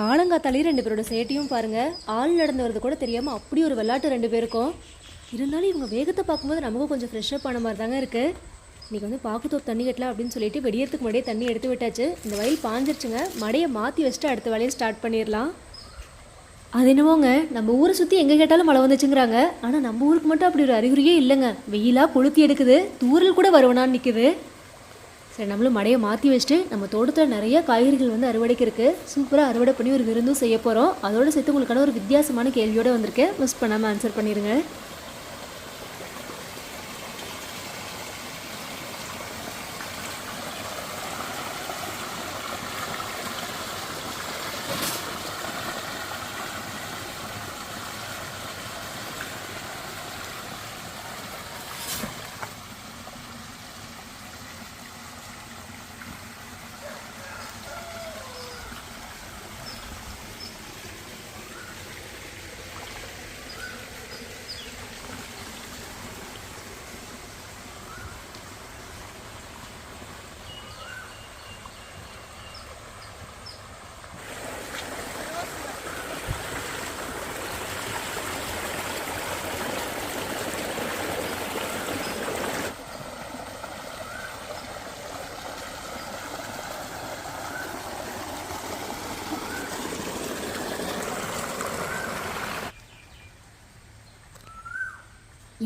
காலங்காத்தாலே ரெண்டு பேரோட சேட்டையும் பாருங்க. ஆள் நடந்து வரது கூட தெரியாமல் அப்படி ஒரு விளையாட்டு ரெண்டு பேருக்கும். இருந்தாலும் இவங்க வேகத்தை பார்க்கும்போது நமக்கும் கொஞ்சம் ஃப்ரெஷ்ஷப் ஆன மாதிரி தாங்க இருக்குது இன்றைக்கி வந்து பாக்குத்தோப்பு தண்ணி கட்டலாம் அப்படின்னு சொல்லிட்டு வெடியறதுக்கு முன்னாடியே தண்ணி எடுத்து விட்டாச்சு. இந்த வயல் பாஞ்சிருச்சுங்க. மடையை மாற்றி வச்சுட்டு அடுத்த வேலையை ஸ்டார்ட் பண்ணிடலாம். அது என்னவோங்க நம்ம ஊரை சுற்றி எங்கே கேட்டாலும் மழை வந்துச்சுங்கிறாங்க. ஆனால் நம்ம ஊருக்கு மட்டும் அப்படி ஒரு அறிகுறியே இல்லைங்க. வெயிலாக கொளுத்தி எடுக்குது. தூரல் கூட வருவனான்னு நிற்குது சரி நம்மளும் மடையை மாற்றி வச்சுட்டு நம்ம தோட்டத்தில் நிறைய காய்கறிகள் வந்து அறுவடைக்கு இருக்குது சூப்பராக அறுவடை பண்ணி ஒரு விருந்தும் செய்ய போகிறோம் அதோட சேர்த்து உங்களுக்கான ஒரு வித்தியாசமான கேள்வியோடு வந்திருக்கேன். மிஸ் பண்ணாமல் ஆன்சர் பண்ணிடுங்க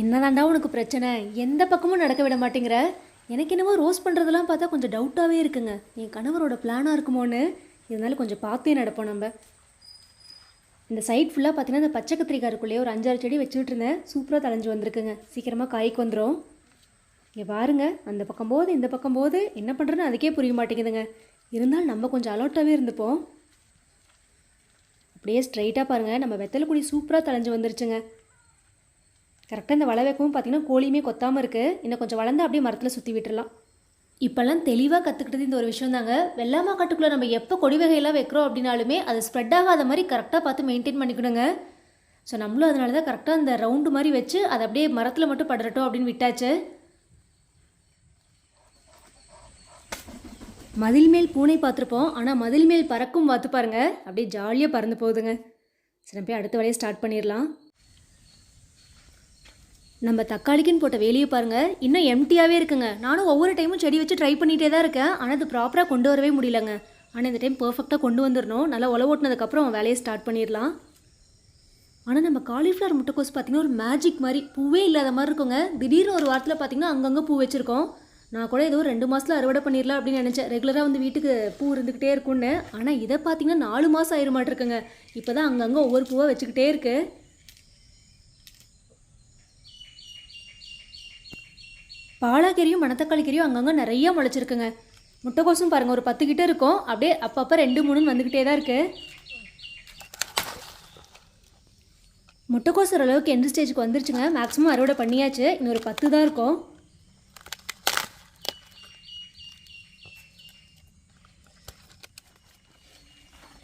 என்னதாண்டா உனக்கு பிரச்சனை? எந்த பக்கமும் நடக்க விட மாட்டேங்கிற? எனக்கு என்னவோ ரோஸ் பண்ணுறதெல்லாம் பார்த்தா கொஞ்சம் டவுட்டாகவே இருக்குங்க. என் கணவரோட பிளானாக இருக்குமோன்னு? இருந்தாலும் கொஞ்சம் பார்த்தே நடப்போம் நம்ம. இந்த சைட் ஃபுல்லாக பார்த்தீங்கன்னா இந்த பச்சை கத்திரிக்காய் இருக்குள்ளேயே ஒரு அஞ்சாறு செடி வச்சுக்கிட்டு இருந்தேன். சூப்பராக தலைஞ்சு வந்திருக்குங்க. சீக்கிரமாக காய்க்கு வந்துடும் இங்கே பாருங்க அந்த பக்கம் போது இந்த பக்கம் போது என்ன பண்ணுறதுன்னு அதுக்கே புரிய மாட்டேங்குதுங்க. இருந்தாலும் நம்ம கொஞ்சம் அலர்ட்டாகவே இருந்துப்போம். அப்படியே ஸ்ட்ரைட்டாக பாருங்கள் நம்ம வெத்தலை குடி சூப்பராக தலைஞ்சு வந்துருச்சுங்க. கரெக்டாக இந்த வலை வைக்கவும் பார்த்தீங்கன்னா கோழியுமே கொத்தாமல் இருக்குது இன்னும் கொஞ்சம் வளர்ந்து அப்படியே மரத்தில் சுற்றி விட்டுடலாம் இப்போல்லாம் தெளிவாக கற்றுக்கிட்டது இந்த ஒரு விஷயம் தாங்க வெள்ளாமா காட்டுக்குள்ளே நம்ம எப்போ கொடி வகையெல்லாம் வைக்கிறோம் அப்படின்னாலுமே அது ஸ்ப்ரெட் ஆகாத மாதிரி கரெக்டாக பார்த்து மெயின்டைன் பண்ணிக்கணுங்க. ஸோ நம்மளும் அதனால தான் கரெக்டாக அந்த ரவுண்டு மாதிரி வச்சு அதை அப்படியே மரத்தில் மட்டும் படுறட்டும் அப்படின்னு விட்டாச்சு. மதில் மேல் பூனை பார்த்துருப்போம். ஆனால் மதில் மேல் பறக்கும் பார்த்து பாருங்க. அப்படியே ஜாலியாக பறந்து போகுதுங்க. சரி போய் அடுத்த வேலையை ஸ்டார்ட் பண்ணிடலாம். நம்ம தக்காளிக்குன்னு போட்ட வேலையை பாருங்க. இன்னும் எம்டியாகவே இருக்குங்க. நானும் ஒவ்வொரு டைமும் செடி வச்சு ட்ரை பண்ணிகிட்டே தான் இருக்கேன். ஆனால் அது ப்ராப்பராக கொண்டு வரவே முடியலங்க. ஆனால் இந்த டைம் பர்ஃபெக்டாக கொண்டு வந்துடணும் நல்லா உழவு ஓட்டினதுக்கப்புறம் வேலையை ஸ்டார்ட் பண்ணிடலாம். ஆனால் நம்ம காலிஃப்ளவர் முட்டைக்கோஸ் பார்த்திங்கன்னா ஒரு மேஜிக் மாதிரி. பூவே இல்லாத மாதிரி இருக்குங்க. திடீர்னு ஒரு வாரத்தில் பார்த்தீங்கன்னா அங்கங்கே பூ வச்சுருக்கோம். நான் கூட ஏதோ ரெண்டு மாதத்தில் அறுவடை பண்ணிடலாம் அப்படின்னு நினச்சேன். ரெகுலராக வந்து வீட்டுக்கு பூ இருந்துக்கிட்டே இருக்கும்னு. ஆனால் இதை பார்த்தீங்கன்னா நாலு மாதம் ஆயிரமாட்டிருக்குங்க இப்போ தான் அங்கங்கே ஒவ்வொரு பூவாக வச்சுக்கிட்டே இருக்குது பாலாக்கீரையும் மணத்தக்காளி கீரையும் அங்கங்கே நிறைய முளைச்சிருக்குங்க. முட்டைக்கோசும் பாருங்கள் ஒரு பத்து கிட்ட இருக்கும். அப்படியே அப்பப்போ ரெண்டு மூணுன்னு வந்துக்கிட்டே தான் இருக்குது முட்டைக்கோஸ் ஓரளவுக்கு எந்த ஸ்டேஜுக்கு வந்துருச்சுங்க. மேக்ஸிமம் அறுவடை பண்ணியாச்சு. இன்னொரு பத்து தான் இருக்கும்.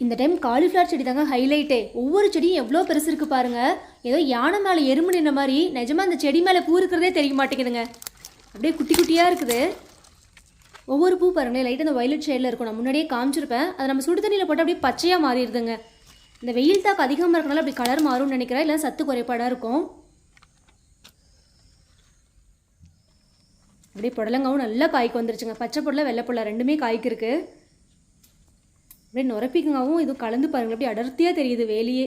இந்த டைம் காலிஃப்ளவர் செடி தாங்க ஹைலைட்டே ஒவ்வொரு செடியும் எவ்வளோ பெருசு இருக்கு பாருங்கள் ஏதோ யானை மேலே எறும்பு நின்ன மாதிரி நிஜமாக அந்த செடி மேலே பூ இருக்கிறதே தெரிய மாட்டேங்குதுங்க. அப்படியே குட்டி குட்டியாக இருக்குது. ஒவ்வொரு பூ பாருங்களேன் லைட்டாக அந்த வயலட் ஷேடில் இருக்கும். நான் முன்னாடியே காமிச்சிருப்பேன். அதை நம்ம சுடு தண்ணியில் போட்டு அப்படியே பச்சையாக மாறிடுதுங்க. இந்த வெயில் தாக்கு அதிகமாக இருக்கனால அப்படி கலர் மாறும்னு நினைக்கிறேன். இல்லை சத்து குறைபாடாக இருக்கும். அப்படியே புடலங்காவும் நல்லா காய்க்கு வந்துருச்சுங்க. பச்சை புடலை வெள்ளை புடலை ரெண்டுமே காய்க்கு இருக்குது அப்படியே நுரப்பிக்கங்காவும் இதுவும் கலந்து பாருங்கள் அப்படியே அடர்த்தியாக தெரியுது வேலையே.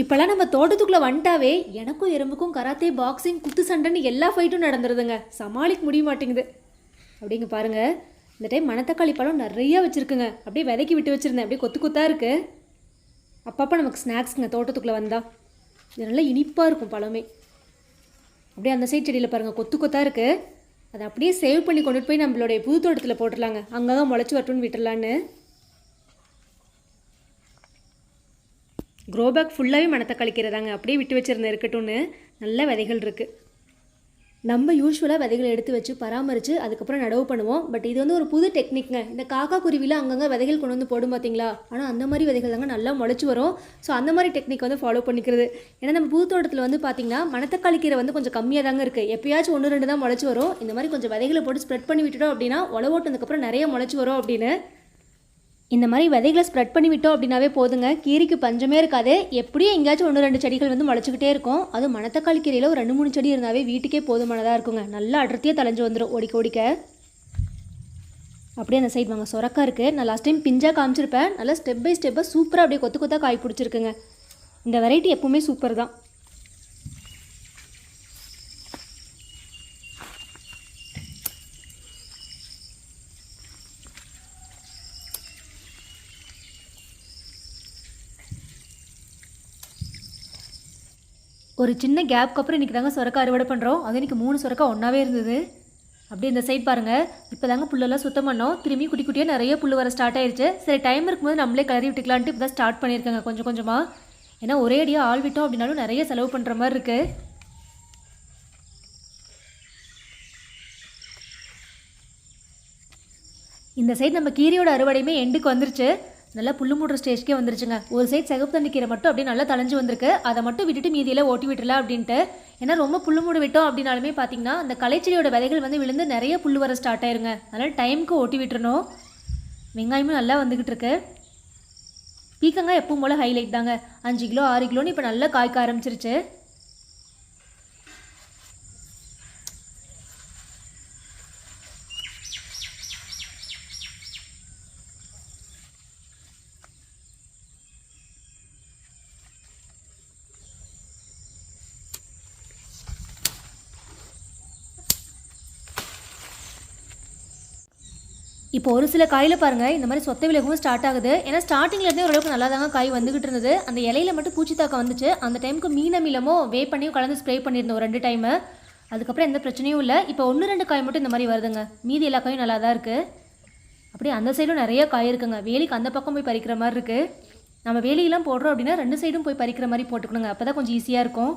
இப்போல்லாம் நம்ம தோட்டத்துக்குள்ளே வந்துட்டாவே எனக்கும் எறும்புக்கும் கராத்தே பாக்ஸிங் குத்து சண்டைன்னு எல்லா ஃபைட்டும் நடந்துருதுங்க. சமாளிக்க முடிய மாட்டேங்குது. அப்படிங்க பாருங்க. இந்த டைம் மணத்தக்காளி பழம் நிறையா வச்சுருக்குங்க. அப்படியே விதைக்கி விட்டு வச்சுருந்தேன். அப்படியே கொத்து கொத்தாக இருக்குது அப்பப்போ நமக்கு ஸ்நாக்ஸுங்க தோட்டத்துக்குள்ளே வந்தால் இது நல்லா இனிப்பாக இருக்கும் பழமே. அப்படியே அந்த சைட் செடியில் பாருங்கள் கொத்து கொத்தாக இருக்குது அதை அப்படியே சேவ் பண்ணி கொண்டுட்டு போய் நம்மளுடைய புது தோட்டத்தில் போட்டுடலாங்க. அங்கங்கே முளைச்சி வரட்டும்னு விட்டுடலான்னு. க்ரோ பேக் ஃபுல்லாகவே மணத்தை கழிக்கிறதாங்க. அப்படியே விட்டு வச்சுருந்தேன் இருக்கட்டும்னு நல்ல விதைகள் இருக்குது நம்ம யூஸ்வலாக விதைகளை எடுத்து வச்சு பராமரித்து அதுக்கப்புறம் நடவு பண்ணுவோம். பட் இது வந்து ஒரு புது டெக்னிக்ங்க இந்த காக்கா குருவியில் அங்கங்கே விதைகள் கொண்டு வந்து போடும் பார்த்தீங்களா ஆனால் அந்த மாதிரி விதைகள் தாங்க நல்லா முளைச்சி வரும். ஸோ அந்த மாதிரி டெக்னிக் வந்து ஃபாலோ பண்ணிக்கிறது. ஏன்னா நம்ம புது தோட்டத்தில் வந்து பார்த்தீங்கன்னா மணத்தக்காளி கீரை வந்து கொஞ்சம் கம்மியாக தாங்க இருக்குது எப்பயாச்சும் ஒன்று ரெண்டு தான் முளைச்சி வரும். இந்த மாதிரி கொஞ்சம் விதைகளை போட்டு ஸ்ப்ரெட் பண்ணி விட்டுட்டோம் அப்படின்னா உழவோட்டினதுக்கப்புறம் நிறைய முளைச்சி வரும் அப்படின்னு இந்த மாதிரி விதைகளை ஸ்ப்ரெட் பண்ணி விட்டோம் அப்படின்னாவே போதுங்க. கீரைக்கு பஞ்சமே இருக்காது. எப்படியும் எங்கேயாச்சும் ஒன்று ரெண்டு செடிகள் வந்து முளைச்சிக்கிட்டே இருக்கும். அதுவும் மணத்தக்காளி கீரையில் ஒரு ரெண்டு மூணு செடி இருந்தாவே வீட்டுக்கே போதுமானதாக இருக்குங்க. நல்லா அடர்த்தியாக தலைஞ்சு வந்துடும் ஓடிக்க ஓடிக்க. அப்படியே அந்த சைடு வாங்க. சொரக்கா இருக்குது நான் லாஸ்ட் டைம் பிஞ்சாக காமிச்சிருப்பேன். நல்லா ஸ்டெப் பை ஸ்டெப்பாக சூப்பராக அப்படியே கொத்து கொத்தாக காய் பிடிச்சிருக்குங்க. இந்த வெரைட்டி எப்பவுமே சூப்பர் தான். ஒரு சின்ன கேப்க்கு அப்புறம் இன்றைக்கி தாங்க சுரக்கா அறுவடை பண்ணுறோம் அது இன்றைக்கி மூணு சுரக்கா ஒன்றாவே இருந்தது. அப்படியே இந்த சைட் பாருங்கள் இப்போ தாங்க புல்லெல்லாம் சுத்தம் பண்ணோம். திரும்பி குட்டி குட்டியாக நிறைய புல் வர ஸ்டார்ட் ஆயிருச்சு. சரி டைம் இருக்கும்போது நம்மளே கிளறி விட்டுக்கலான்ட்டு இப்போ தான் ஸ்டார்ட் பண்ணியிருக்கேங்க கொஞ்சம் கொஞ்சமாக ஏன்னா ஒரே அடியாக ஆள் விட்டோம் அப்படின்னாலும் நிறைய செலவு பண்ணுற மாதிரி இருக்குது இந்த சைடு நம்ம கீரையோட அறுவடையுமே எண்டுக்கு வந்துருச்சு. நல்லா புல்லு மூடுற ஸ்டேஜ்க்கே வந்துருச்சுங்க. ஒரு சைடு சிகப்பு தண்ணி கீரை மட்டும் அப்படியே நல்லா தலைஞ்சு வந்திருக்கு. அதை மட்டும் விட்டுட்டு மீதியெல்லாம் ஓட்டி விட்டுலாம் அப்படின்ட்டு. ஏன்னா ரொம்ப புல்லு மூடு விட்டோம் அப்படின்னாலுமே பார்த்தீங்கன்னா அந்த களைச்செடியோட விதைகள் வந்து விழுந்து நிறைய புல் வர ஸ்டார்ட் ஆயிருங்க. அதனால் டைமுக்கு ஓட்டி விட்டுறணும். வெங்காயமும் நல்லா வந்துக்கிட்டு இருக்கு. பீக்கங்காய் எப்பவும் போல் ஹைலைட் தாங்க. அஞ்சு கிலோ ஆறு கிலோன்னு இப்போ நல்லா காய்க்க ஆரம்பிச்சிருச்சு. இப்போ ஒரு சில காயில் பாருங்கள் இந்த மாதிரி சொத்தை விலகவும் ஸ்டார்ட் ஆகுது. ஏன்னா ஸ்டார்டிங்லேருந்தே ஓரளவுக்கு நல்லா தாங்க காய் வந்துகிட்டு இருந்தது. அந்த இலையில மட்டும் பூச்சி தாக்கம் வந்துச்சு. அந்த டைமுக்கு மீன மீளமோ வே பண்ணியும் கலந்து ஸ்ப்ரே பண்ணியிருந்தோம் ரெண்டு டைமு அதுக்கப்புறம் எந்த பிரச்சனையும் இல்லை. இப்போ ஒன்று ரெண்டு காய் மட்டும் இந்த மாதிரி வருதுங்க. மீதி எல்லா காயும் நல்லா தான் இருக்குது அப்படியே அந்த சைடும் நிறைய காய் இருக்குங்க. வேலிக்கு அந்த பக்கம் போய் பறிக்கிற மாதிரி இருக்குது நம்ம வேலியெல்லாம் போடுறோம் அப்படின்னா ரெண்டு சைடும் போய் பறிக்கிற மாதிரி போட்டுக்கணுங்க. அப்போ தான் கொஞ்சம் ஈஸியாக இருக்கும்.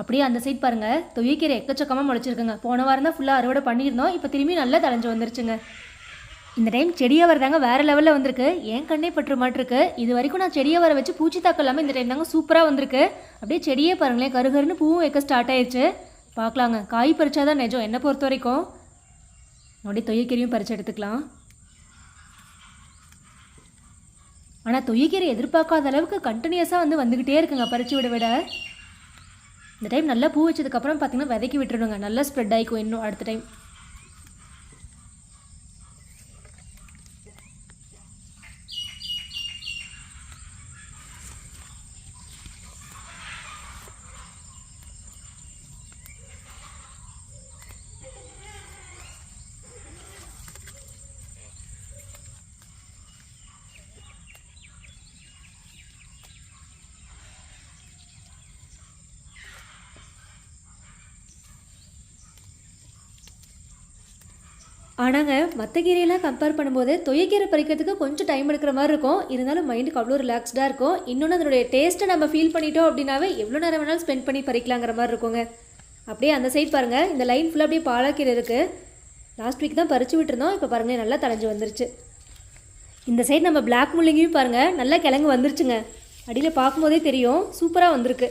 அப்படியே அந்த சைட் பாருங்க. தொய்யக்கீரை எக்கச்சக்கமாக முளைச்சிருக்குங்க. போன வாரம் தான் ஃபுல்லாக அறுவடை பண்ணியிருந்தோம். இப்போ திரும்பி நல்லா தளைஞ்சு வந்துருச்சுங்க. இந்த டைம் செடியை வரதாங்க வேறு லெவலில் வந்திருக்கு. ஏன் கண்ணே பற்று மாட்டிருக்கு. இது வரைக்கும் நான் செடியை வர வச்சு பூச்சி தாக்கம் இல்லாமல் இந்த டைம் தாங்க சூப்பராக வந்திருக்கு. அப்படியே செடியே பாருங்களேன். கருகருன்னு பூவும் வைக்க ஸ்டார்ட் ஆயிடுச்சு பார்க்கலாங்க. காய் பறிச்சாதான் நிஜம். என்னை பொறுத்த வரைக்கும். அப்படியே தொய்யக்கீரையும் பறிச்சு எடுத்துக்கலாம். ஆனால் தொய்யக்கீரை எதிர்பார்க்காத அளவுக்கு கண்டினியூஸாக வந்து வந்துக்கிட்டே இருக்குங்க. பறிச்சு விட விட. இந்த டைம் நல்லா பூ வச்சதுக்கப்புறம் பார்த்தீங்கன்னா விதைக்கி விட்டுருவாங்க நல்லா ஸ்ப்ரெட் ஆகிக்கும் இன்னும் அடுத்த டைம் ஆனாங்க மற்ற கீரையெல்லாம் கம்பேர் பண்ணும்போது தொய்யக்கீரை பறிக்கிறதுக்கு கொஞ்சம் டைம் எடுக்கிற மாதிரி இருக்கும். இருந்தாலும் மைண்டுக்கு அவ்வளோ ரிலாக்ஸ்டாக இருக்கும். இன்னொன்று அதனுடைய டேஸ்ட்டை நம்ம ஃபீல் பண்ணிட்டோம் அப்படின்னாவே எவ்வளோ நேரம் வேணாலும் ஸ்பெண்ட் பண்ணி பறிக்கலாங்கிற மாதிரி இருக்குங்க. அப்படியே அந்த சைட் பாருங்கள் இந்த லைன் ஃபுல்லாக அப்படியே பாலாக்கீரை இருக்குது லாஸ்ட் வீக் தான் பறிச்சு விட்டுருந்தோம். இப்போ பாருங்கள் நல்லா தளைஞ்சு வந்துருச்சு. இந்த சைடு நம்ம பிளாக் முள்ளங்கியும் பாருங்கள் நல்லா கிழங்கு வந்துருச்சுங்க. அடியில் பார்க்கும்போதே தெரியும். சூப்பராக வந்திருக்கு.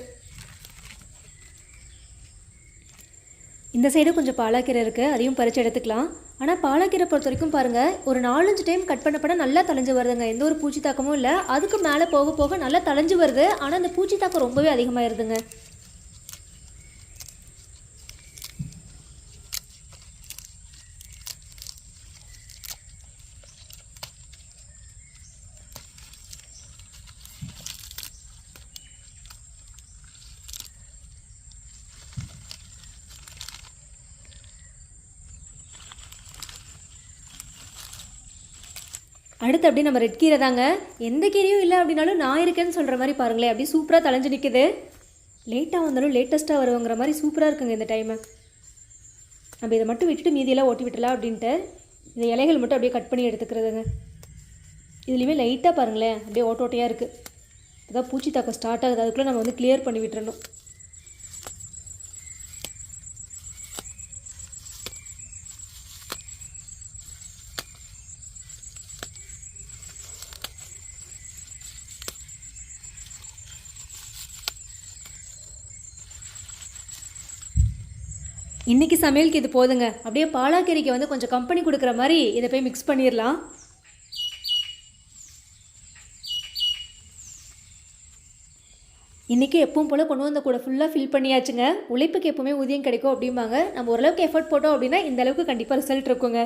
இந்த சைடும் கொஞ்சம் பாலாக்கீரை இருக்குது அதையும் பறித்து எடுத்துக்கலாம். ஆனால் பாலாக்கீரை பொறுத்த வரைக்கும் பாருங்கள் ஒரு நாலஞ்சு டைம் கட் பண்ண பண்ண நல்லா தலைஞ்சு வருதுங்க. எந்த ஒரு பூச்சி தாக்கமும் இல்லை. அதுக்கு மேலே போக போக நல்லா தலைஞ்சு வருது. ஆனால் அந்த பூச்சி தாக்கம் ரொம்பவே அதிகமாயிருதுங்க. அடுத்து அப்படியே நம்ம ரெட் கீரை தாங்க. எந்த கீரையும் இல்லை அப்படின்னாலும் நான் இருக்கேன்னு சொல்கிற மாதிரி பாருங்களேன். அப்படியே சூப்பராக தலைஞ்சு நிற்குது லேட்டாக வந்தாலும் லேட்டஸ்ட்டாக வருவங்கிற மாதிரி சூப்பராக இருக்குங்க இந்த டைமு நம்ம இதை மட்டும் விட்டுட்டு மீதியெல்லாம் ஓட்டி விட்டலாம் அப்படின்ட்டு இந்த இலைகள் மட்டும் அப்படியே கட் பண்ணி எடுத்துக்கிறதுங்க. இதுலேயுமே லைட்டாக பாருங்களேன். அப்படியே ஓட்ட ஓட்டையாக இருக்குது அதான் பூச்சி தாக்கம் ஸ்டார்ட் ஆகுது. அதுக்குள்ளே நம்ம வந்து கிளியர் பண்ணி விட்டுறணும். இன்றைக்கி சமையலுக்கு இது போதுங்க. அப்படியே பாலாக்கறிக்கு வந்து கொஞ்சம் கம்பெனி கொடுக்குற மாதிரி இதை போய் மிக்ஸ் பண்ணிடலாம். இன்றைக்கி எப்பவும் போல் கொண்டு வந்த கூட ஃபுல்லாக ஃபில் பண்ணியாச்சுங்க. உழைப்புக்கு எப்போவுமே ஊதியம் கிடைக்கும் அப்படிம்பாங்க. நம்ம ஓரளவுக்கு எஃபர்ட் போட்டோம் அப்படின்னா இந்த அளவுக்கு கண்டிப்பாக ரிசல்ட் இருக்குங்க.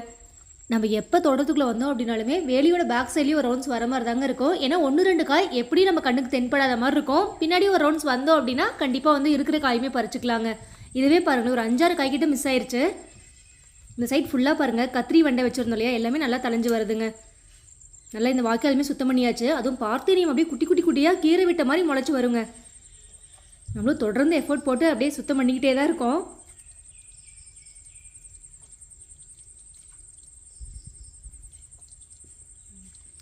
நம்ம எப்போ தோட்டத்துக்குள்ளே வந்தோம் அப்படின்னாலுமே வேலியோட பேக் சைட்லேயும் ஒரு ரவுண்ட்ஸ் வர மாதிரி தாங்க இருக்கும். ஏன்னா ஒன்று ரெண்டு காய் எப்படி நம்ம கண்ணுக்கு தென்படாத மாதிரி இருக்கும். பின்னாடி ஒரு ரவுண்ட்ஸ் வந்தோம் அப்படின்னா கண்டிப்பாக வந்து இருக்கிற காயுமே பறிச்சுக்கலாங்க. இதுவே பாருங்கள் ஒரு அஞ்சாறு காய்கிட்ட மிஸ் ஆயிடுச்சு இந்த சைட் ஃபுல்லாக பாருங்கள் கத்திரி வண்டை வச்சுருந்தோம் இல்லையா? எல்லாமே நல்லா தலைஞ்சு வருதுங்க. நல்லா இந்த வாய்க்காலுமே சுத்தம் பண்ணியாச்சு. அதுவும் பார்த்தீரியம் அப்படியே குட்டி குட்டி குட்டியாக கீரை விட்ட மாதிரி முளைச்சி வருங்க. நம்மளும் தொடர்ந்து எஃபோர்ட் போட்டு அப்படியே சுத்தம் பண்ணிக்கிட்டே தான் இருக்கோம்.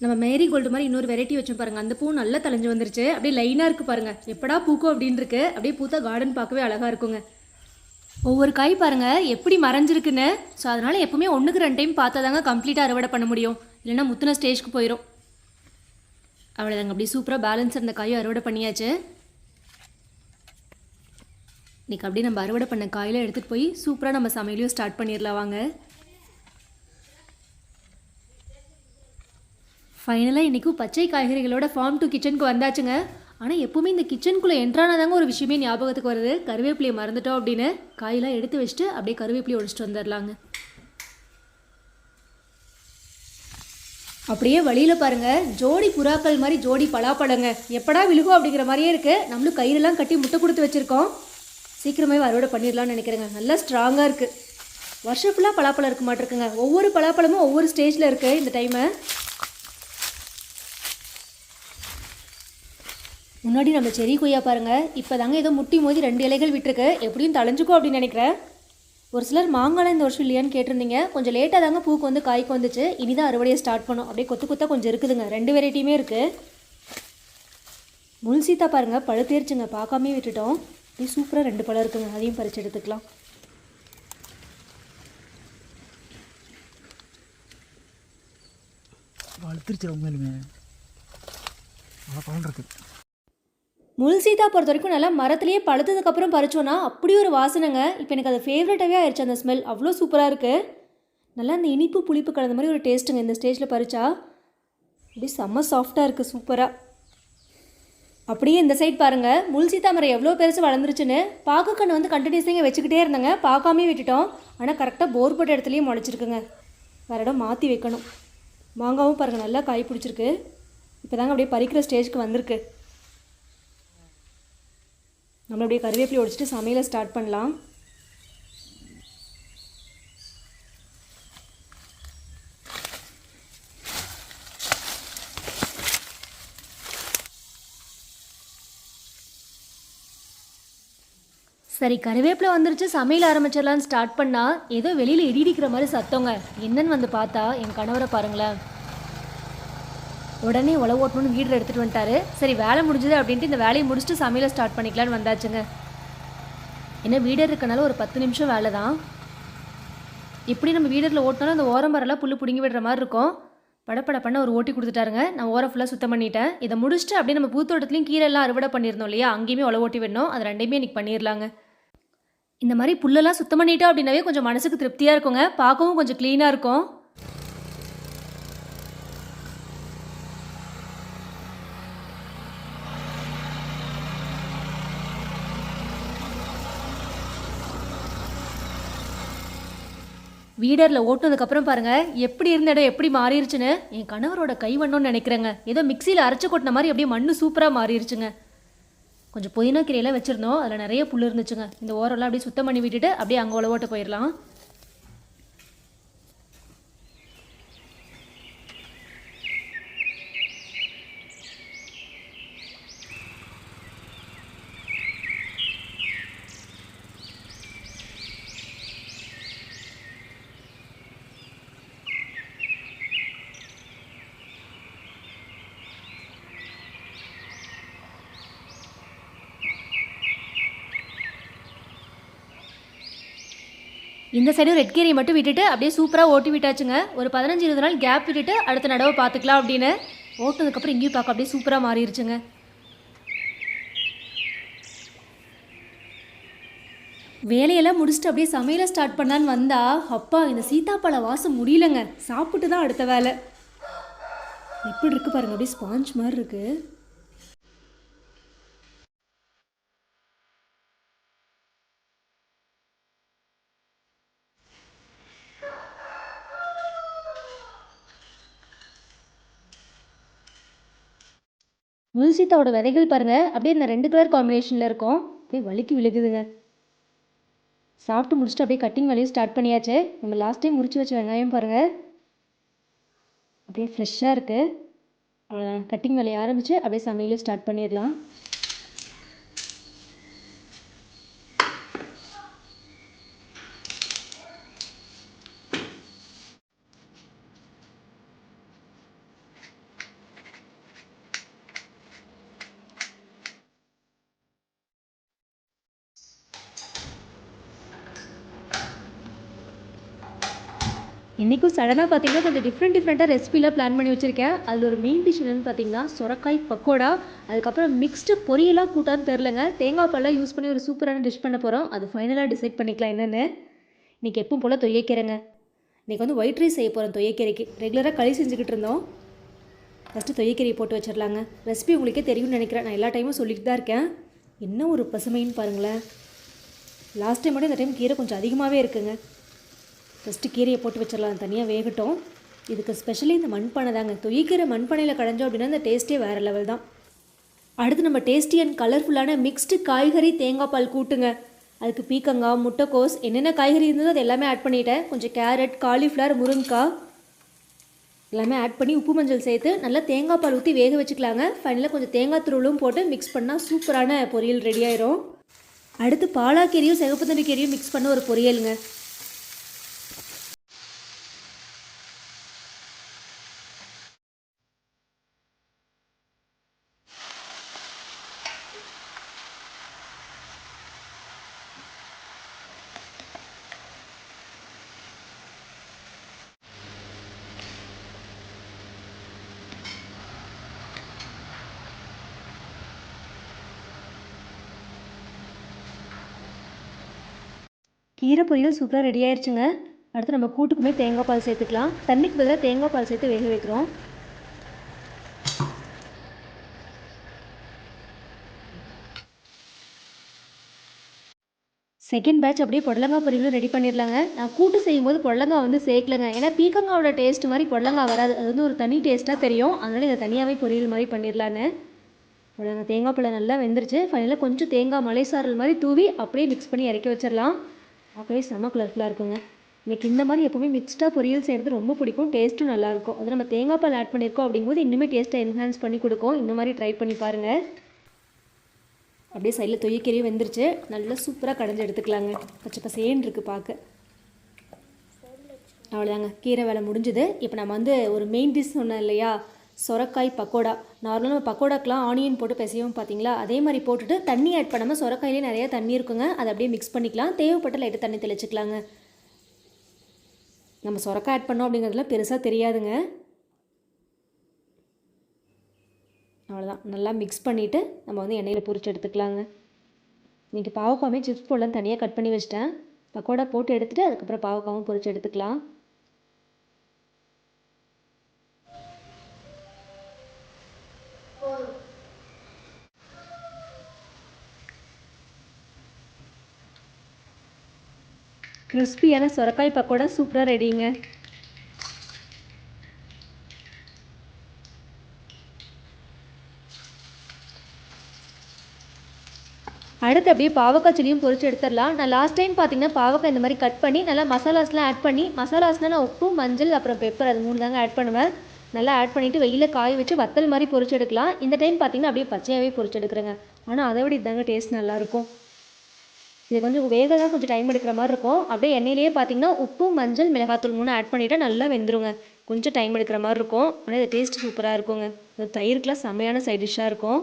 நம்ம மேரி கோல்டு மாதிரி இன்னொரு வெரைட்டி வச்சோம் பாருங்கள் அந்த பூ நல்லா தலைஞ்சு வந்துருச்சு. அப்படியே லைனாக இருக்குது பாருங்கள் எப்படா பூக்கும் அப்படின்னு இருக்கு அப்படியே பூத்தா கார்டன் பார்க்கவே அழகாக இருக்குங்க. ஒவ்வொரு காய் பாருங்க எப்படி மறைஞ்சிருக்குன்னு. ஸோ அதனால எப்பவுமே ஒன்றுக்கு ரெண்டு டைம் பார்த்தா தாங்க கம்ப்ளீட்டாக அறுவடை பண்ண முடியும். இல்லைன்னா முத்தின ஸ்டேஜ்க்கு போயிடும் அவ்வளோதாங்க அப்படி சூப்பராக பேலன்ஸ் இருந்த காயும் அறுவடை பண்ணியாச்சு. இன்றைக்கி அப்படியே நம்ம அறுவடை பண்ண காயில எடுத்துகிட்டு போய் சூப்பராக நம்ம சமையலையும் ஸ்டார்ட் பண்ணிடலாம் வாங்க. ஃபைனலாக இன்றைக்கும் பச்சை காய்கறிகளோட ஃபார்ம் டு கிச்சனுக்கு வந்தாச்சுங்க. ஆனால் எப்பவுமே இந்த கிச்சனுக்குள்ளே என்ட்ரானதாங்க ஒரு விஷயமே ஞாபகத்துக்கு வருது. கருவேப்பிலையை மறந்துட்டோம் அப்படின்னு காயெல்லாம் எடுத்து வச்சுட்டு அப்படியே கருவேப்பிலையை ஒடிச்சிட்டு வந்துடலாங்க. அப்படியே வழியில் பாருங்க. ஜோடி புறாக்கள் மாதிரி ஜோடி பலாப்பழங்க. எப்படா விழுகும் அப்படிங்கிற மாதிரியே இருக்கு. நம்மளும் கயிறெல்லாம் கட்டி முட்டை கொடுத்து வச்சுருக்கோம். சீக்கிரமே அறுவடை பண்ணிடலாம்னு நினைக்கிறேங்க. நல்லா ஸ்ட்ராங்காக இருக்குது வருஷம் ஃபுல்லாக பலாப்பழம் இருக்க மாட்டிருக்குங்க. ஒவ்வொரு பலாப்பழமும் ஒவ்வொரு ஸ்டேஜில் இருக்குது இந்த டைமை முன்னாடி நம்ம செரி கொய்யா பாருங்க. இப்போ தாங்க ஏதோ முட்டி மோதி ரெண்டு இலைகள் விட்டுருக்கு. எப்படியும் தளைஞ்சுக்கோ அப்படின்னு நினைக்கிறேன். ஒரு சிலர் மாங்காய் இந்த வருஷம் இல்லையான்னு கேட்டிருந்தீங்க. கொஞ்சம் லேட்டாக தாங்க பூக்கு வந்து காய்க்கு வந்துச்சு. இனிதான் அறுவடையை ஸ்டார்ட் பண்ணும். அப்படியே கொத்து கொத்தா கொஞ்சம் இருக்குதுங்க. ரெண்டு வெரைட்டியுமே இருக்குது முள் சீத்தா பழுத்தேரிச்சுங்க பார்க்காமே விட்டுட்டோம். அப்படியே சூப்பராக ரெண்டு பழம் இருக்குங்க. அதையும் பறிச்சு எடுத்துக்கலாம். வளர்த்துருச்சு உண்மையிலுமே நல்லா பழம் இருக்குது முள் சீதா பொறுத்த வரைக்கும் நல்லா மரத்துலேயே பழுத்ததுக்கப்புறம் பறிச்சோன்னா அப்படி ஒரு வாசனைங்க. இப்போ எனக்கு அது ஃபேவரட்டாகவே ஆயிடுச்சு அந்த ஸ்மெல் அவ்வளோ சூப்பராக இருக்குது நல்லா அந்த இனிப்பு புளிப்பு கலந்த மாதிரி ஒரு டேஸ்ட்டுங்க இந்த ஸ்டேஜில் பறிச்சா. அப்படியே செம்ம சாஃப்டாக இருக்குது சூப்பராக அப்படியே இந்த சைட் பாருங்கள் முள் சீதா மரம் எவ்வளோ பெருசு வளர்ந்துருச்சுன்னு பார்க்க கண்ணு வந்து கண்டினியூஸாக வச்சுக்கிட்டே இருந்தாங்க. பார்க்காமே விட்டுட்டோம். ஆனால் கரெக்டாக போர் போட்ட இடத்துலையும் முளைச்சிருக்குங்க. வேறு இடம் மாற்றி வைக்கணும். மாங்காவும் பாருங்கள் நல்லா காய் பிடிச்சிருக்கு. இப்போ தாங்க அப்படியே பறிக்கிற ஸ்டேஜ்க்கு வந்திருக்கு. நம்ம அப்படியே கருவேப்பிலை ஒடிச்சிட்டு சமையலை ஸ்டார்ட் பண்ணலாம். சரி கருவேப்பிலை வந்துருச்சு. சமையல் ஆரம்பிச்சிடலான்னு ஸ்டார்ட் பண்ணால் ஏதோ வெளியில் இடி இடிக்கிற மாதிரி சத்தங்க. என்னன்னு வந்து பார்த்தா என் கணவரை பாருங்களேன். உடனே உழவு ஓட்டணும்னு வீடில் எடுத்துகிட்டு வந்துட்டாரு. சரி வேலை முடிஞ்சது அப்படின்ட்டு இந்த வேலையை முடிச்சுட்டு சமையலை ஸ்டார்ட் பண்ணிக்கலான்னு வந்தாச்சுங்க. என்ன வீடர் இருக்கனால ஒரு பத்து நிமிஷம் வேலை தான். இப்படி நம்ம வீடரில் ஓட்டினாலும் அந்த ஓரம் புல் பிடுங்கி விடுற மாதிரி இருக்கும். படப்பட பண்ண ஒரு ஓட்டி கொடுத்துட்டாருங்க. நான் ஓரம் ஃபுல்லாக சுத்தம் பண்ணிட்டேன். இதை முடிச்சுட்டு அப்படியே நம்ம பூத்தோட்டத்துலையும் கீரை எல்லாம் அறுவடை பண்ணியிருந்தோம் இல்லையா? அங்கேயுமே உழவு ஓட்டி விடணும். அது ரெண்டையுமே இன்னைக்கு பண்ணிடலாங்க இந்த மாதிரி புல்லெல்லாம் சுத்தம் பண்ணிட்டோம் அப்படின்னாவே கொஞ்சம் மனசுக்கு திருப்தியாக இருக்குங்க. பார்க்கவும் கொஞ்சம் க்ளீனாக இருக்கும். வீடரில் ஓட்டுனதுக்கப்புறம் பாருங்கள் எப்படி இருந்த இடம் எப்படி மாறிடுச்சுன்னு என் கணவரோட கைவண்ணம்னு நினைக்கிறேங்க. ஏதோ மிக்சியில் அரைச்சு கொட்டின மாதிரி அப்படியே மண்ணு சூப்பராக மாறிடுச்சுங்க கொஞ்சம் புதினா கீரையெல்லாம் வச்சுருந்தோம். அதில் நிறைய புல் இருந்துச்சுங்க. இந்த ஓரெல்லாம் அப்படியே சுத்தம் பண்ணி விட்டுட்டு அப்படியே அங்கே உள்ள உழவோட்ட போயிடலாம். இந்த சைடும் ரெட் கீரையை மட்டும் விட்டுட்டு அப்படியே சூப்பராக ஓட்டி விட்டாச்சுங்க. ஒரு பதினஞ்சு இருபது நாள் கேப் விட்டுட்டு அடுத்த நடவை பார்த்துக்கலாம் அப்படின்னு. ஓட்டுனதுக்கப்புறம் இங்கேயும் பார்க்க அப்படியே சூப்பராக மாறிடுச்சுங்க. வேலையெல்லாம் முடிச்சுட்டு அப்படியே சமையலை ஸ்டார்ட் பண்ணான்னு வந்தா அப்பா இந்த சீதாப்பழ வாசம் முடியலங்க. சாப்பிட்டு தான் அடுத்த வேலை. எப்படி இருக்கு பாருங்க அப்படியே ஸ்பாஞ்ச் மாதிரி இருக்குது முல்சீத்தாவோட விதைகள் பாருங்க. அப்படியே இந்த ரெண்டு கலர் காம்பினேஷனில் இருக்கும். அப்படியே வலிக்கு விழுகுதுங்க. சாப்பிட்டு முடிச்சுட்டு அப்படியே கட்டிங் வேலையும் ஸ்டார்ட் பண்ணியாச்சு. நம்ம லாஸ்ட் டைம் முறிச்சு வச்ச வெங்காயம் பாருங்கள் அப்படியே ஃப்ரெஷ்ஷாக இருக்குது அவ்வளோதான் கட்டிங் வேலையை ஆரம்பித்து அப்படியே சமையலும் ஸ்டார்ட் பண்ணிடலாம். இன்றைக்கும் சடனாக பார்த்தீங்கன்னா கொஞ்சம் டிஃப்ரெண்ட் டிஃப்ரெண்ட்டாக ரெசிபிலாம் பிளான் பண்ணி வச்சுருக்கேன். அதில் ஒரு மெயின் டிஷ் என்னென்னு பார்த்தீங்கன்னா சொரக்காய் பக்கோடா. அதுக்கப்புறம் மிக்ஸ்டு பொரியலாக கூட்டான்னு தெரிலங்க தேங்காய் பால்லாம் யூஸ் பண்ணி ஒரு சூப்பரான டிஷ் பண்ண போகிறோம் அது ஃபைனலாக டிசைட் பண்ணிக்கலாம் என்னென்னு. இன்றைக்கி எப்பவும் போல் தொய்யக்கீரைங்க. இன்றைக்கி வந்து ஒயிட் ரைஸ் செய்ய போகிறோம் தொய்யக்கீரைக்கு. ரெகுலராக களி செஞ்சுக்கிட்டு இருந்தோம். ஃபஸ்ட்டு தொய்யக்கீரையை போட்டு வச்சிடலாங்க ரெசிபி உங்களுக்கே தெரியும்னு நினைக்கிறேன். நான் எல்லா டைமும் சொல்லிட்டு தான் இருக்கேன். என்ன ஒரு பசுமைன்னு பாருங்களேன். லாஸ்ட் டைம் மட்டும் இந்த டைம் கீரை கொஞ்சம் அதிகமாகவே இருக்குங்க. ஃபஸ்ட்டு கீரையை போட்டு வச்சிடலாம். தனியாக வேகட்டும். இதுக்கு ஸ்பெஷலி இந்த மண்பானை தாங்க. தொய்க்கீரை மண்பானையில் கடைஞ்சோம் அப்படின்னா இந்த டேஸ்ட்டே வேறு லெவல் தான். அடுத்து நம்ம டேஸ்டி அண்ட் கலர்ஃபுல்லான மிக்ஸ்டு காய்கறி தேங்காய் பால் கூட்டுங்க. அதுக்கு பீக்கங்காய் முட்டைக்கோஸ் என்னென்ன காய்கறி இருந்ததோ அது எல்லாமே ஆட் பண்ணிட்டேன். கொஞ்சம் கேரட் காலிஃப்ளவர் முருங்கைக்காய் எல்லாமே ஆட் பண்ணி உப்பு மஞ்சள் சேர்த்து நல்லா தேங்காய் பால் ஊற்றி வேக வச்சுக்கலாங்க. ஃபைனலாக கொஞ்சம் தேங்காய் துருளும் போட்டு மிக்ஸ் பண்ணால் சூப்பரான பொரியல் ரெடி ஆயிரும். அடுத்து பாலாக்கீரையும் சிகப்பு தண்டு கீரையும் மிக்ஸ் பண்ண ஒரு பொரியலுங்க. கீரை பொரியல் சூப்பராக ரெடி ஆயிடுச்சுங்க அடுத்து நம்ம கூட்டுக்குமே தேங்காய் பால் சேர்த்துக்கலாம். தண்ணிக்கு பதிலாக தேங்காய் பால் சேர்த்து வேக வைக்கிறோம். செகண்ட் பேட்ச் அப்படியே புடலங்காய் பொரியலும் ரெடி பண்ணிடலாங்க. நான் கூட்டு செய்யும்போது புடலங்காய் வந்து சேர்க்கலங்க. ஏன்னா பீக்கங்காவோட டேஸ்ட் மாதிரி புடலங்காய் வராது. அது வந்து ஒரு தனி டேஸ்ட்டாக தெரியும். அதனால் இதை தனியாகவே பொரியல் மாதிரி பண்ணிடலான்னு. புடலங்காய் தேங்காய் பழம் நல்லா வெந்துருச்சு. ஃபைனலாக கொஞ்சம் தேங்காய் மலைசாரல் மாதிரி தூவி அப்படியே மிக்ஸ் பண்ணி இறக்கி வச்சிடலாம். பார்க்கவே செம்ம கலர்ஃபுல்லாக இருக்குங்க. எனக்கு இந்த மாதிரி எப்போவுமே மிக்ஸ்டாக பொரியல் செய்கிறது ரொம்ப பிடிக்கும். டேஸ்ட்டும் நல்லாயிருக்கும் அது நம்ம தேங்காய் பால் ஆட் பண்ணியிருக்கோம் அப்படிங்கும்போது இன்னுமே டேஸ்ட்டை என்ஹான்ஸ் பண்ணி கொடுக்கும். இந்த மாதிரி ட்ரை பண்ணி பாருங்கள் அப்படியே சைடில் தொய்யக்கீரையும் வெந்துருச்சு. நல்லா சூப்பராக கடைஞ்சி எடுத்துக்கலாங்க. பச்சை பசேன்னு இருக்குது பார்க்க அவ்வளோதாங்க கீரை வேலை முடிஞ்சுது. இப்போ நம்ம வந்து ஒரு மெயின் டிஷ் சொன்னேன் இல்லையா? சொரக்காய் பக்கோடா. நார்மலாக நம்ம பக்கோடாக்கெலாம் ஆனியன் போட்டு பிசையும் பார்த்தீங்களா அதே மாதிரி போட்டுட்டு தண்ணி ஆட் பண்ணாமல் சொரக்காயிலே நிறைய தண்ணி இருக்குங்க. அதை அப்படியே மிக்ஸ் பண்ணிக்கலாம். தேவைப்பட்ட லைட்டாக தண்ணி தெளிச்சுக்கலாங்க. நம்ம சொரக்காய் ஆட் பண்ணோம் அப்படிங்கிறதுலாம் பெருசாக தெரியாதுங்க. அவ்வளோதான் நல்லா மிக்ஸ் பண்ணிவிட்டு நம்ம வந்து எண்ணெயில் பொரிச்சு எடுத்துக்கலாங்க. இன்றைக்கி பாவக்காவுமே சிப்ஸ் போடலாம் தனியாக கட் பண்ணி வச்சிட்டேன். பக்கோடா போட்டு எடுத்துகிட்டு அதுக்கப்புறம் பாவக்காவும் பொரிச்சு எடுத்துக்கலாம். கிறிஸ்பியான சுரக்காய் பக்கோடா சூப்பராக ரெடிங்க. அடுத்து அப்படியே பாவக்காய் செடியும் பொரிச்சு எடுத்துடலாம். நான் லாஸ்ட் டைம் பார்த்தீங்கன்னா பாவக்காய் இந்த மாதிரி கட் பண்ணி நல்லா மசாலாஸ்லாம் ஆட் பண்ணி மசாலாஸ்லாம் நான் உப்பு மஞ்சள் அப்புறம் பெப்பர் அது மூணு தாங்க ஆட் பண்ணுவேன். நல்லா ஆட் பண்ணிவிட்டு வெயிலில் காய வச்சு வத்தல் மாதிரி பொரிச்சு எடுக்கலாம். இந்த டைம் பார்த்தீங்கன்னா அப்படியே பச்சையாகவே பொறிச்சு எடுக்கிறேங்க. ஆனால் அதை விட இதாங்க டேஸ்ட் நல்லாயிருக்கும் இது கொஞ்சம் வேக தான் கொஞ்சம் டைம் எடுக்கிற மாதிரி இருக்கும். அப்படியே எண்ணெயிலேயே பார்த்தீங்கன்னா உப்பு மஞ்சள் மிளகாத்தூள் மூணு ஆட் பண்ணிவிட்டா நல்லா வெந்துருங்க. கொஞ்சம் டைம் எடுக்கிற மாதிரி இருக்கும். ஆனால் இது டேஸ்ட் சூப்பராக இருக்குங்க. இந்த தயிருக்குலாம் செம்மையான சைட் டிஷ்ஷாக இருக்கும்.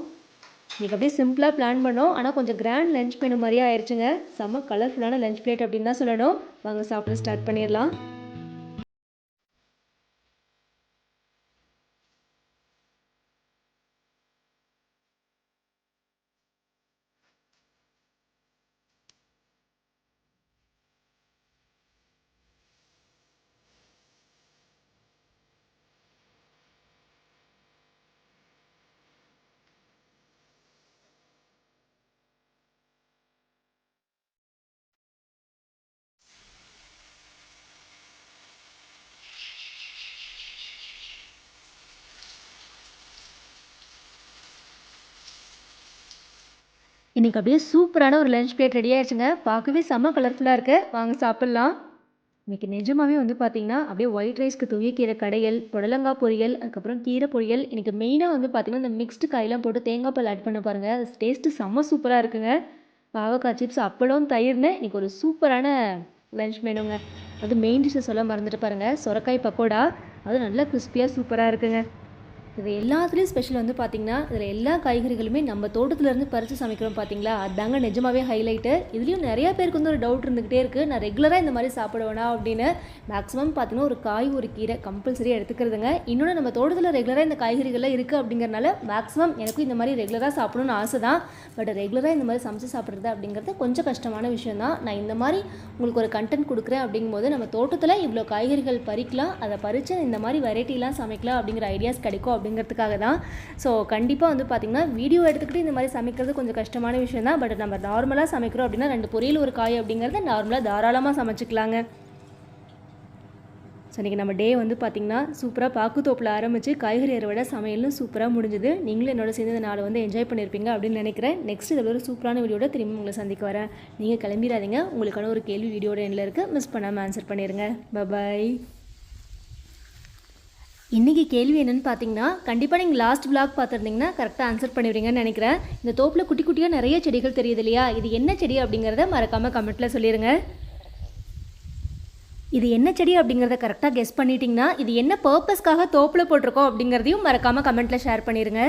இன்றைக்கி அப்படியே சிம்பிளாக பிளான் பண்ணோம். ஆனால் கொஞ்சம் கிராண்ட் லஞ்ச் மெனு மாதிரியே ஆயிடுச்சுங்க செம்ம கலர்ஃபுல்லான லஞ்ச் பிளேட் அப்படின்னு தான் சொல்லணும். வாங்க சாப்பிட ஸ்டார்ட் பண்ணிடலாம். இன்றைக்கி அப்படியே சூப்பரான ஒரு லஞ்ச் பிளேட் ரெடி ஆயிடுச்சுங்க. பார்க்கவே செம்ம கலர்ஃபுல்லாக இருக்குது வாங்க சாப்பிட்லாம். இன்றைக்கி நிஜமாகவே வந்து பார்த்திங்கன்னா அப்படியே ஒயிட் ரைஸ்க்கு துவியக்கீரை கடையல் புடலங்காய் பொரியல் அதுக்கப்புறம் கீரை பொரியல். இன்றைக்கி மெயினாக வந்து பார்த்திங்கன்னா இந்த மிக்ஸ்டு காயெல்லாம் போட்டு தேங்காய் பால் ஆட் பண்ண பாருங்கள் அது டேஸ்ட்டு செம்ம சூப்பராக இருக்குங்க. பாவக்காய் சிப்ஸ் அப்பளம் தயிர்னு இன்றைக்கி ஒரு சூப்பரான லஞ்ச் மெனுங்க அது மெயின் டிஷ்ஷை சொல்ல மறந்துட்டு பாருங்கள் சொரக்காய் பக்கோடா. அது நல்லா கிறிஸ்பியாக சூப்பராக இருக்குங்க. இது எல்லாத்துலேயும் ஸ்பெஷல் வந்து பார்த்திங்கன்னா இதில் எல்லா காய்கறிகளுமே நம்ம தோட்டத்துலேருந்து பறித்து சமைக்கிறோம் பார்த்தீங்களா அதாங்க நிஜமாவே ஹைலைட்டு இதுலேயும் நிறையா பேருக்கு வந்து ஒரு டவுட் இருந்துக்கிட்டே இருக்குது நான் ரெகுலராக இந்த மாதிரி சாப்பிடுவேனா அப்படின்னு மேக்ஸிமம் பார்த்தீங்கன்னா ஒரு காய் ஒரு கீரை கம்பல்சரியாக எடுத்துக்கிறதுங்க. இன்னொன்று நம்ம தோட்டத்தில் ரெகுலராக இந்த காய்கறிகள்லாம் இருக்குது அப்படிங்கிறனால மேக்ஸிமம் எனக்கும் இந்த மாதிரி ரெகுலராக சாப்பிடணும்னு ஆசை தான் பட் ரெகுலராக இந்த மாதிரி சமைச்சு சாப்பிட்றது அப்படிங்கிறது கொஞ்சம் கஷ்டமான விஷயம் தான் நான் இந்த மாதிரி உங்களுக்கு ஒரு கண்டென்ட் கொடுக்குறேன் அப்படிங்கும்போது நம்ம தோட்டத்தில் இவ்வளோ காய்கறிகள் பறிக்கலாம். அதை பறித்து இந்த மாதிரி வெரைட்டிலாம் சமைக்கலாம் அப்படிங்கிற ஐடியாஸ் கிடைக்கும் அப்படிங்கிறதுக்காக தான். ஸோ கண்டிப்பாக வந்து பார்த்திங்கன்னா வீடியோ எடுத்துக்கிட்டு இந்த மாதிரி சமைக்கிறது கொஞ்சம் கஷ்டமான விஷயம் தான். பட் நம்ம நார்மலாக சமைக்கிறோம் அப்படின்னா ரெண்டு பொரியல் ஒரு காய் அப்படிங்கிறத நார்மலாக தாராளமாக சமைச்சிக்கலாங்க. ஸோ இன்றைக்கி நம்ம டே வந்து பார்த்திங்கன்னா சூப்பராக பாக்குத்தோப்பில் ஆரம்பித்து காய்கறி அறுவடை சமையலும் சூப்பராக முடிஞ்சுது. நீங்களும் என்னோட சேர்ந்து இந்த நாளை வந்து என்ஜாய் பண்ணியிருப்பீங்க அப்படின்னு நினைக்கிறேன். நெக்ஸ்ட் இதில் ஒரு சூப்பரான வீடியோட திரும்பி உங்களை சந்திக்க வரேன். நீங்கள் கிளம்பிடாதீங்க. உங்களுக்கான ஒரு கேள்வி வீடியோட எண்ணில் இருக்குது மிஸ் பண்ணாமல் ஆன்சர் பண்ணிடுங்க பபாய் இன்றைக்கி கேள்வி என்னென்னு பார்த்தீங்கன்னா கண்டிப்பாக நீங்கள் லாஸ்ட் பிளாக் பார்த்துருந்தீங்கன்னா கரெக்டாக ஆன்சர் பண்ணிடுவீங்கன்னு நினைக்கிறேன். இந்த தோப்பில் குட்டி குட்டியாக நிறைய செடிகள் தெரியுது இல்லையா? இது என்ன செடி அப்படிங்கிறத மறக்காமல் கமெண்ட்டில் சொல்லிடுங்க இது என்ன செடி அப்படிங்கிறத கரெக்டாக கெஸ் பண்ணிட்டீங்கன்னா இது என்ன பர்பஸ்க்காக தோப்பில் போட்டிருக்கோம் அப்படிங்கிறதையும் மறக்காமல் கமெண்ட்டில் ஷேர் பண்ணிடுங்க